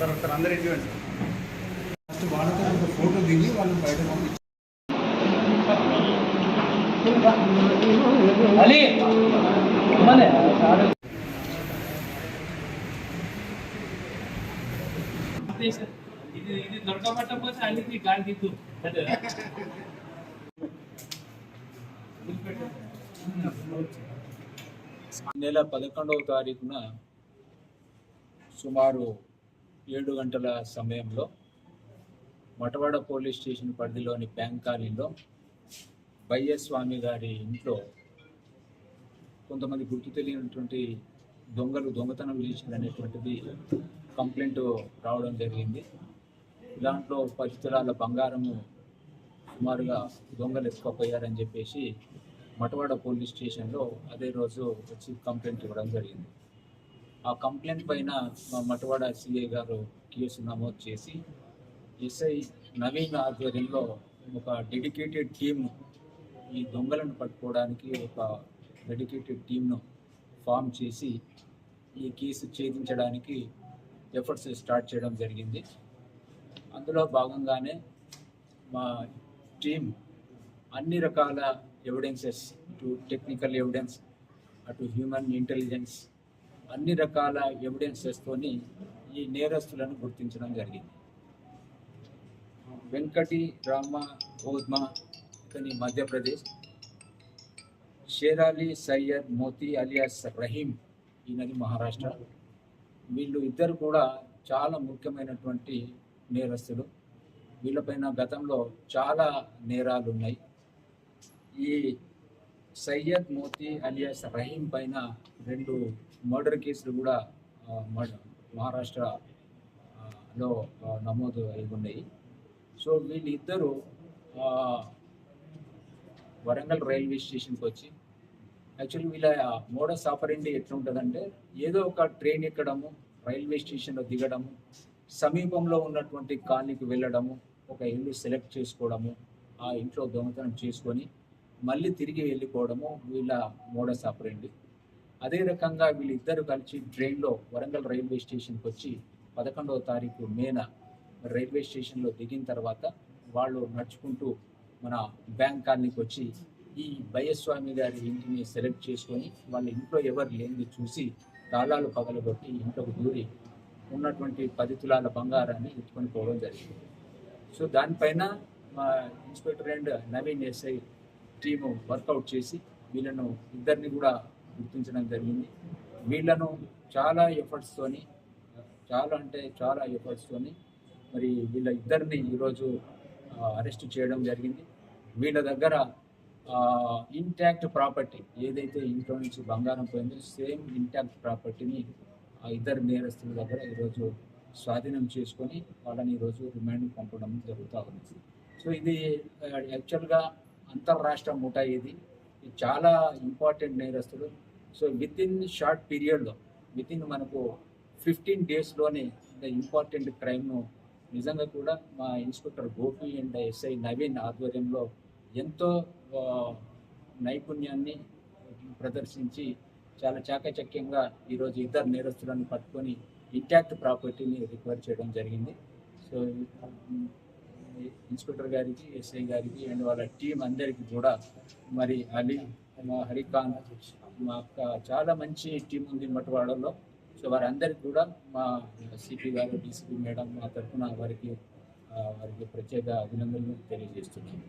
Sir ఒకసారి అందరు sir first వాళ్ళతో ఒక ఫోటో దిగి వాళ్ళు బయట పంపించి. అలీ మనే ఇది ఇది దొరకబట్టకపోతే అన్నిటికీ గాలి దిద్దు అదే నెల పదకొండవ తారీఖున సుమారు ఏడు గంటల సమయంలో మటవాడ పోలీస్ స్టేషన్ పరిధిలోని బ్యాంక్ కాలనీలో స్వామి గారి ఇంట్లో కొంతమంది గుర్తు తెలియనటువంటి దొంగలు దొంగతనం చేసిందనేటువంటిది కంప్లైంట్ రావడం జరిగింది. దాంట్లో పది తులాల బంగారము సుమారుగా దొంగలు ఎత్తుకపోయారని చెప్పేసి మటవాడ పోలీస్ స్టేషన్లో అదే రోజు వచ్చి కంప్లైంట్ ఇవ్వడం జరిగింది. ఆ కంప్లైంట్ పైన మా మటవాడ సిఐ గారు కేసు నమోదు చేసి ఎస్ఐ నవీన్ ఆధ్వర్యంలో ఒక డెడికేటెడ్ టీమ్ ఈ దొంగలను పట్టుకోవడానికి ఒక డెడికేటెడ్ టీమ్ను ఫామ్ చేసి ఈ కేసు ఛేదించడానికి ఎఫర్ట్స్ స్టార్ట్ చేయడం జరిగింది. అందులో భాగంగానే మా టీం అన్ని రకాల ఎవిడెన్సెస్ ఇటు టెక్నికల్ ఎవిడెన్స్ అటు హ్యూమన్ ఇంటెలిజెన్స్ అన్ని రకాల ఎవిడెన్సెస్తోని ఈ నేరస్తులను గుర్తించడం జరిగింది. వెంకటి రామ గోద్మా ఇతని మధ్యప్రదేశ్. షేరాలి సయ్యద్ మోతీ అలియాస్ రహీం ఈయనది మహారాష్ట్ర. వీళ్ళు ఇద్దరు కూడా చాలా ముఖ్యమైనటువంటి నేరస్తులు. వీళ్ళపైన గతంలో చాలా నేరాలు ఉన్నాయి ఈ సయ్యద్ మోతీ అలియాస్ రహీం పైన రెండు మర్డర్ కేసులు కూడా మహారాష్ట్రలో నమోదు అయి ఉన్నాయి. సో వీళ్ళిద్దరూ వరంగల్ రైల్వే స్టేషన్కి వచ్చి యాక్చువల్లీ వీళ్ళ మోడస్ ఆపరెండి ఎట్లుంటుందంటే ఏదో ఒక ట్రైన్ ఎక్కడము రైల్వే స్టేషన్లో దిగడము సమీపంలో ఉన్నటువంటి కాలనీకి వెళ్ళడము ఒక ఇల్లు సెలెక్ట్ చేసుకోవడము ఆ ఇంట్లో దొంగతనం చేసుకొని మళ్ళీ తిరిగి వెళ్ళిపోవడము వీళ్ళ మోడస్ ఆపరెండి. అదే రకంగా వీళ్ళిద్దరు కలిసి ట్రైన్లో వరంగల్ రైల్వే స్టేషన్కి వచ్చి పదకొండవ తారీఖు మేన రైల్వే స్టేషన్లో దిగిన తర్వాత వాళ్ళు నడుచుకుంటూ మన బ్యాంక్ కాలనీకి వచ్చి ఈ భయస్వామి గారి ఇంటిని సెలెక్ట్ చేసుకొని వాళ్ళ ఇంట్లో ఎవరు లేనిది చూసి తాళాలు పగలగొట్టి ఇంట్లోకి దూరి ఉన్నటువంటి పది తులాల బంగారాన్ని ఎత్తుకొని పోవడం జరిగింది. సో దానిపైన మా inspector and Naveen SI team work out చేసి వీళ్ళను ఇద్దరిని కూడా గుర్తించడం జరిగింది. వీళ్ళను చాలా ఎఫర్ట్స్తోని చాలా అంటే చాలా ఎఫర్ట్స్తోని మరి వీళ్ళ ఇద్దరిని ఈరోజు అరెస్ట్ చేయడం జరిగింది. వీళ్ళ దగ్గర ఇంటాక్ట్ ప్రాపర్టీ ఏదైతే ఇంట్లో నుంచి బంగారం పోయిందో సేమ్ ఇంటాక్ట్ ప్రాపర్టీని ఆ ఇద్దరు నేరస్తుల దగ్గర ఈరోజు స్వాధీనం చేసుకొని వాళ్ళని ఈరోజు రిమాండ్ పంపడం జరుగుతూ ఉంది. సో ఇది యాక్చువల్గా అంతర్రాష్ట్ర ముఠా ఇది. చాలా ఇంపార్టెంట్ నేరస్తులు సో విత్ ఇన్ షార్ట్ పీరియడ్లో విత్ ఇన్ మనకు ఫిఫ్టీన్ డేస్లోనే ఇంత ఇంపార్టెంట్ క్రైమ్ను నిజంగా కూడా మా inspector Gopi and SI Naveen ఆధ్వర్యంలో ఎంతో నైపుణ్యాన్ని ప్రదర్శించి చాలా చాకచక్యంగా ఈరోజు ఇద్దరు నేరస్తులను పట్టుకొని ఇంటాక్ట్ ప్రాపర్టీని రికవర్ చేయడం జరిగింది. సో ఇన్స్పెక్టర్ గారికి ఎస్ఐ గారికి అండ్ వాళ్ళ టీం అందరికీ కూడా మరి అలీ మా హరికాంత్ మా చాలా మంచి టీం ఉంది మట్టువాడలో సో వారందరికీ కూడా మా సిపి గారు డీసీపీ మేడం మా తరఫున వారికి వారికి ప్రత్యేక అభినందనలు తెలియజేస్తున్నాను.